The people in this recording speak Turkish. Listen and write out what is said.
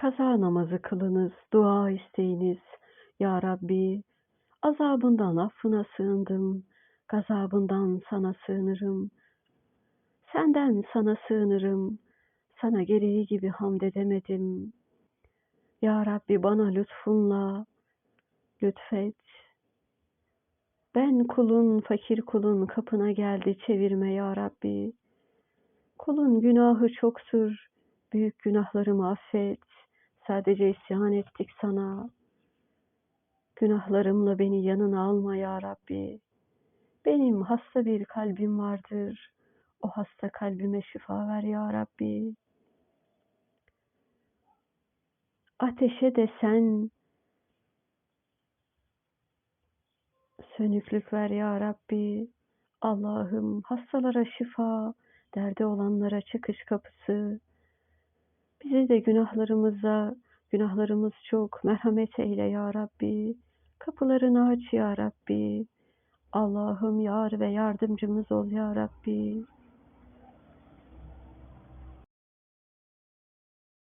Kaza namazı kılınız, dua isteyiniz. Ya Rabbi, azabından affına sığındım, gazabından sana sığınırım. Senden sana sığınırım, sana gereği gibi hamd edemedim. Ya Rabbi bana lütfunla lütfet. Ben kulun, fakir kulun kapına geldi çevirme ya Rabbi. Kulun günahı çoktur, büyük günahlarımı affet. Sadece isyan ettik sana. Günahlarımla beni yanına alma ya Rabbi. Benim hasta bir kalbim vardır. O hasta kalbime şifa ver ya Rabbi. Ateşe de sen sönüklük ver ya Rabbi. Allah'ım hastalara şifa, derde olanlara çıkış kapısı. Bize de günahlarımıza, günahlarımız çok merhamet eyle ya Rabbi. Kapılarını aç ya Rabbi. Allah'ım yar ve yardımcımız ol ya Rabbi.